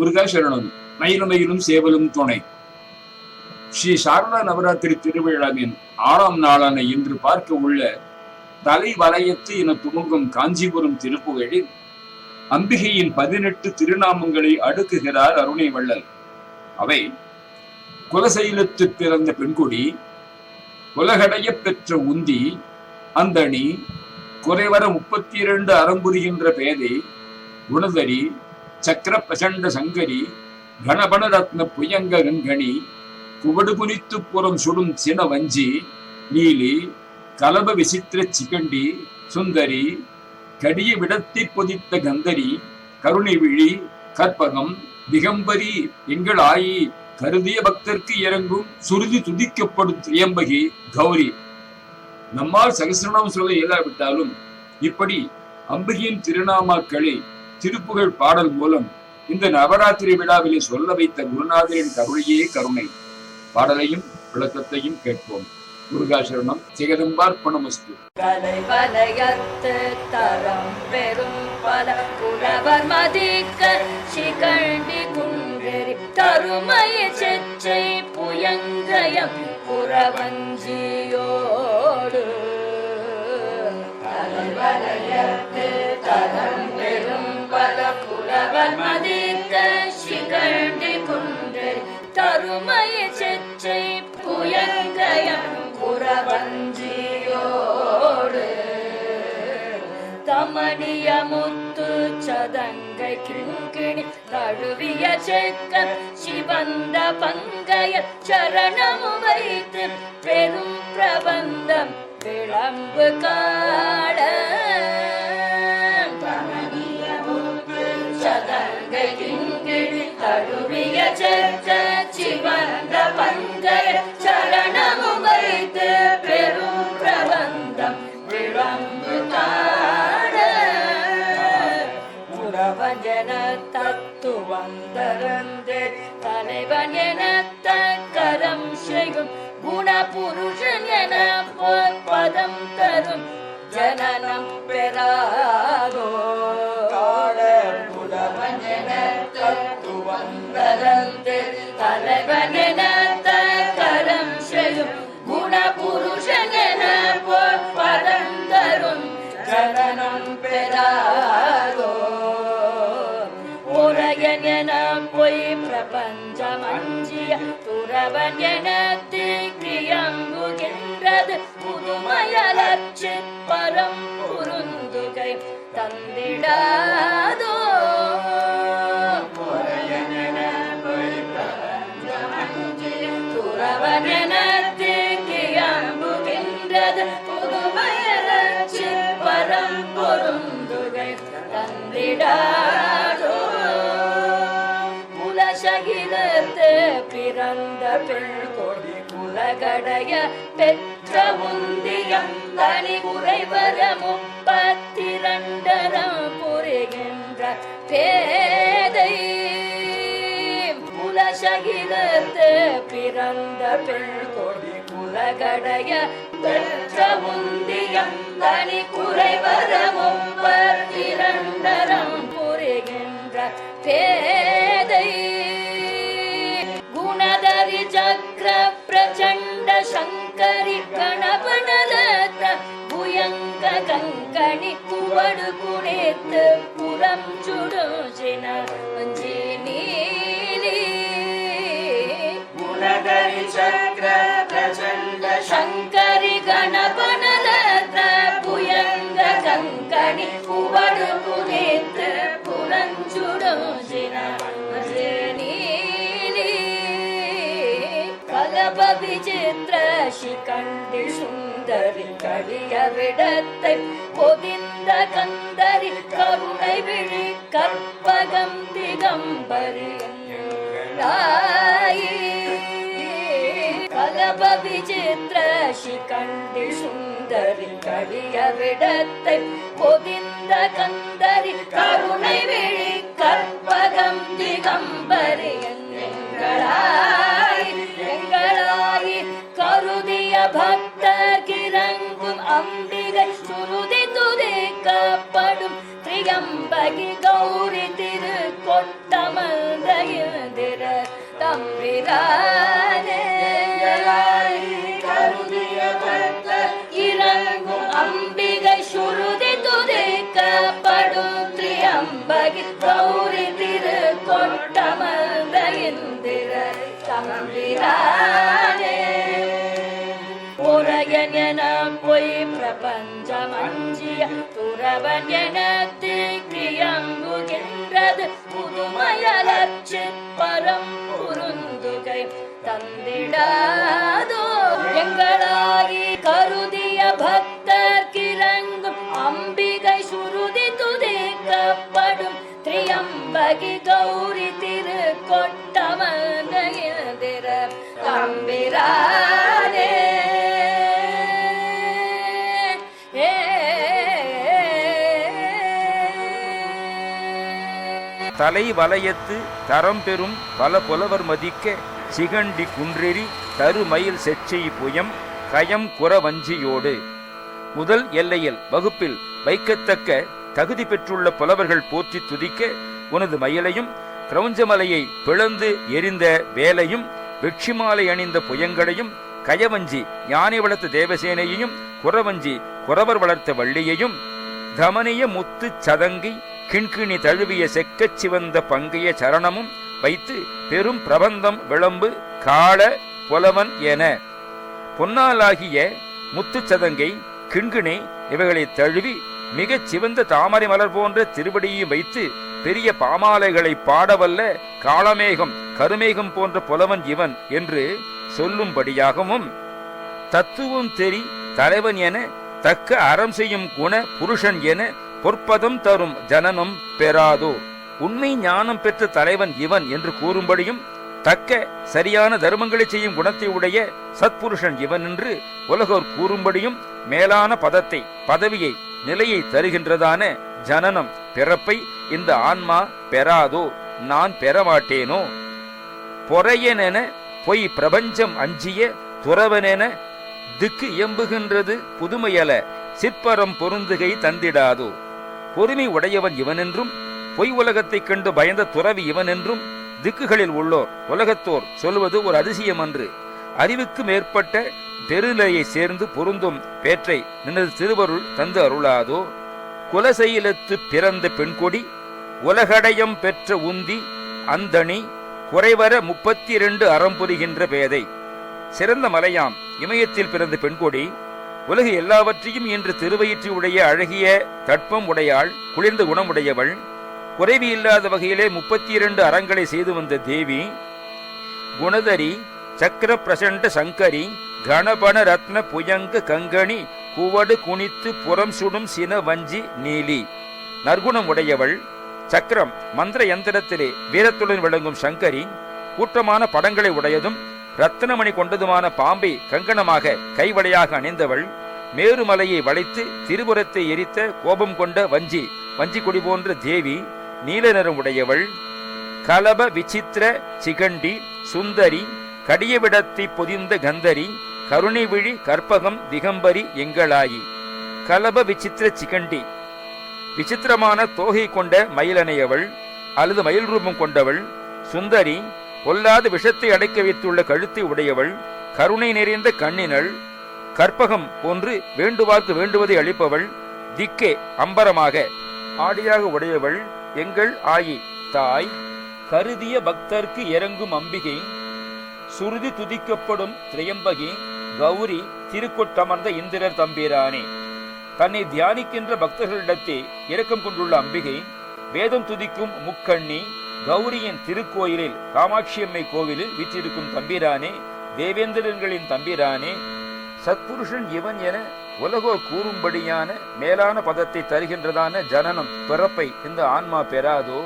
முருகாசரணம் மயிலுமயிலும் சேவலும் துணை. ஸ்ரீ சாரதா நவராத்திரி திருவிழாவின் ஆறாம் நாளான இன்று பார்க்க உள்ள தலை வலயத்து என துவங்கும் காஞ்சிபுரம் திருப்புகழில் அம்பிகையின் பதினெட்டு திருநாமங்களை அடுக்குகிறார் அருணை வள்ளல். அவை குலசைலத்து பிறந்த பெண்குடி உலகடைய பெற்ற உந்தி அந்தணி குறைவர முப்பத்தி இரண்டு அறம்புரிகின்ற பேதை குணதரி சக்கர பிரசண்ட சங்கரி கணபண ரத்ன புயங்க கண்கணி குவடு குனித்து புறம் சுடும் சின வஞ்சி நீலி கலப விசித்திர சிகண்டி சுந்தரி கடிய விடத்தை பொதித்த கந்தரி கருணை விழி கற்பகம் திகம்பரி எங்கள் ஆயி கருதிய பக்தர்க்கு இறங்கும் சுருதி துதிக்கப்படும் திரியம்பகி கௌரி. நம்மால் சகசிரநாமம் சொல்ல இயலாவிட்டாலும் இப்படி அம்பிகையின் திருநாமாக்களை திருப்புகழ் பாடல் மூலம் இந்த நவராத்திரி விழாவிலே சொல்ல வைத்த குருநாதரின் கருணையே கருணை. பாடலையும் விளக்கத்தையும் கேட்போம். முருகாசரணம் ஜெகதம்பார்ப்பணமஸ்து. கலை வலயத்து தரம் பெரும் பல புலவர் மதிக்க சிகண்டி குன்றெறி தருமய செச்சை புயங்கயம் புறவஞ்சியோடு கலை வலயத்து தரம் பெரும் புலவர் மதித்த சிகண்டி கொண்டு தருமய செச்சை புயங்கயம் புறவஞ்சியோடு. தமணிய முத்து சதங்கை கிங்கிணி தழுவிய செக்க சிவந்த பங்கைய சரணமு வைத்து பெரும் பிரபந்தம் விளம்பு காட தழுவிய சிவந்த பங்கைய சரணமு வைத்து பெரும் பிரபந்தம் விளம்பு காட புறவஞ்சன தத்துவந்தரந்து தலைவன் என தக்கரம் செய்யும் குணபுருஷன் என பதம் தரும். ஜனனம் ஜனனம் பெறாதோ உரையன் என பொய் பிரபஞ்சமஞ்சிய துறவன் என திரியம்புகின்றது புதுமயலட்சி பரம் புருந்துகை தந்திட தந்திடாதோ உலசகிலத்து பிறந்த பெண்கொடி உலகடைய பெற்ற உந்தியம் தனி குறைவர முப்பத்திரண்டரம் புரிகின்ற பேதை. உலசகிலத்து பிறந்த பெண்கொடி உலகடைய பெற்ற உந்தியம் தனி குறைவர முப்பத்திரண்டரம் புரிகின்ற பேதை. குணதரி சக்கர பிரச்சண்ட சங்கரி கணபனலத்த புயங்க கங்கணி குவடு குணித்து புறம் சுடுசின நீலி சக்கர பிரச்சண்ட சங்கரி கணபனலத்த புயங்க கங்கணி குவடு குணித்து புறஞ்சுடுசின நீலி கலப விசித்திர சிகண்டி சுந்தரி கடிய விடத்தை பொதிந்த கந்தரி கருணை விழி கற்பகம் திகம்பரி கலப விசித்திர சிகண்டி சுந்தரி கடிய விடத்தை பொதிந்த கந்தரி கருணை விழி கற்பகம் திகம்பரி எங்களாய் எங்களாய் கருதிய பக்த கிரங்கும் அம்பிகை சுருதி துதிக்கப்படும். திரியம்பகி கௌரி திரு கொட்டமல்த தம்பிரா உரையன் என பொய் பிரபஞ்சமஞ்சிய துறவன் என திக்கியங்குகின்றது புதுமயலட்சி பரம் புருந்துகை தந்திடாதோ. எங்களாகி கருதிய பக்தர் கிரங்கும் அம்பிகை சுருதி துதிக்கப்படும். திரியம்பகி கௌரி திரு கொட்டமந்திர தம்பிரா தலை வலயத்து தரம் பெறும் பல புலவர் மதிக்க சிகண்டி குன்றெறி தருமயில் செச்சை புயம் கயம் குறவஞ்சியோடு முதல் எல்லையில் வகுப்பில் வைக்கத்தக்க தகுதி பெற்றுள்ள புலவர்கள் போற்றி துதிக்க உனது மயிலையும் கிரௌஞ்சமலையை பிளந்து எரிந்த வேலையும் வெட்சிமாலை அணிந்த புயங்களையும் கயவஞ்சி யானை வளர்த்த தேவசேனையையும் குறவஞ்சி குறவர் வளர்த்த வள்ளியையும் தமனிய முத்து சதங்கி கிண்கிணி தழுவிய செக்கச் சிவந்த பங்கைய சரணமும் வைத்து பெரும் பிரபந்தம் விளம்பு காள புலவன் என. பொன்னாலாகிய முத்துச் சதங்கை கிண்கிணி இவைகளை தழுவி மிகச் சிவந்த தாமரை மலர் போன்ற திருவடியையும் வைத்து பெரிய பாமாலைகளை பாடவல்ல காளமேகம் கருமேகம் போன்ற புலவன் இவன் என்று சொல்லும்படியாகவும் தத்துவம் தெரி தலைவன் என தக்க அறம் செய்யும் குண புருஷன் என பொற்பதம் தரும் ஜனனம் பெறாதோ? உண்மை ஞானம் பெற்ற தலைவன் இவன் என்று கூறும்படியும் தக்க சரியான தர்மங்களை செய்யும் குணத்தை உடைய சத்புருஷன் இவன் என்று உலகோர் கூறும்படியும் மேலான பதத்தை பதவியை நிலையை தருகின்றதான ஜனனம் பிறப்பை இந்த ஆன்மா பெறாதோ? நான் பெறமாட்டேனோ? பொறையனென பொய் பிரபஞ்சம் அஞ்சிய துறவனென திக்கு இயம்புகின்றது புதுமையல சிற்பரம் பொருந்துகை தந்திடாதோ? பொறுமை உடையவன் இவனென்றும் பொய் உலகத்தைக் கண்டு பயந்த துறவி இவனென்றும் திக்குகளில் உள்ளோர் உலகத்தோர் சொல்வது ஒரு அதிசயம் அன்று. அறிவுக்கு மேற்பட்ட பெருநிலையை சேர்ந்து பொருந்தும் பேற்றை நினது திருவருள் தந்து அருளாதோ? குலசையிலத்து பிறந்த பெண்கொடி உலகடயம் பெற்ற உந்தி அந்தணி குறைவர முப்பத்தி இரண்டு அறம் புரிகின்ற பேதை. சிறந்த மலையாம் இமயத்தில் பிறந்த பெண்கொடி உலக எல்லாவற்றையும் இன்று திருவயிற்று உடைய அழகிய தட்பம் உடையாள் குளிர்ந்த குணமுடையவள் குறைவு இல்லாத வகையிலே முப்பத்தி இரண்டு அறங்களை செய்து வந்த தேவி குணதரி சக்கர பிரசண்ட சங்கரி கணபன ரத்ன புயங்க கங்கணி குவடு குனித்து புறம் சுடும் சின வஞ்சி நீலி நற்குணம் உடையவள் சக்கரம் மந்திர யந்திரத்திலே வீரத்துடன் விளங்கும் சங்கரி கூட்டமான படங்களை உடையதும் ரத்தினமணி கொண்டதுமான பாம்பை கங்கணமாக கைவளையாக அணிந்தவள் மேருமலையை வளைத்து திருபுறத்தை எரித்த கோபம் கொண்ட வஞ்சி வஞ்சி கொடி போன்ற தேவி நீல நிறம் உடையவள் கலப விசித்திர சிகண்டி சுந்தரி கடியவிடத்தை பொதிந்த கந்தரி கருணை விழி கற்பகம் திகம்பரி எங்களாயி. கலப விசித்திர சிகண்டி. விசித்திரமான தோகை கொண்ட மயிலனையவள் அல்லது மயில் ரூபம் கொண்டவள் சுந்தரி பொல்லாது விஷத்தை அடைக்க வைத்துள்ள கழுத்தை உடையவள் கருணை நிறைந்த கண்ணினள் கற்பகம் போன்று வேண்டுவார்க்கு வேண்டுவதை அளிப்பவள் திக்கே அம்பரமாக ஆடியாக உடையவள் எங்கள் ஆயி தாய். கருதிய பக்தர்க்கு இறங்கும் அம்பிகை சுருதி துதிக்கப்படும் திரையம்பகி கௌரி திருக்கொட்டமர்ந்த இந்திரர் தம்பீரானே. தன்னை தியானிக்கின்ற பக்தர்களிடத்தே இரக்கம் கொண்டுள்ள அம்பிகை வேதம் துதிக்கும் முக்கண்ணி கௌரியின் திருக்கோயிலில் காமாட்சியம்மை கோவிலில் வீற்றிருக்கும் தம்பிரானே தேவேந்திரன்களின் தம்பிரானே சத்புருஷன் இவன் என உலகோ கூறும்படியான மேலான பதத்தை தருகின்றதான ஜனனம் பிறப்பை இந்த ஆன்மா பெறாதோ?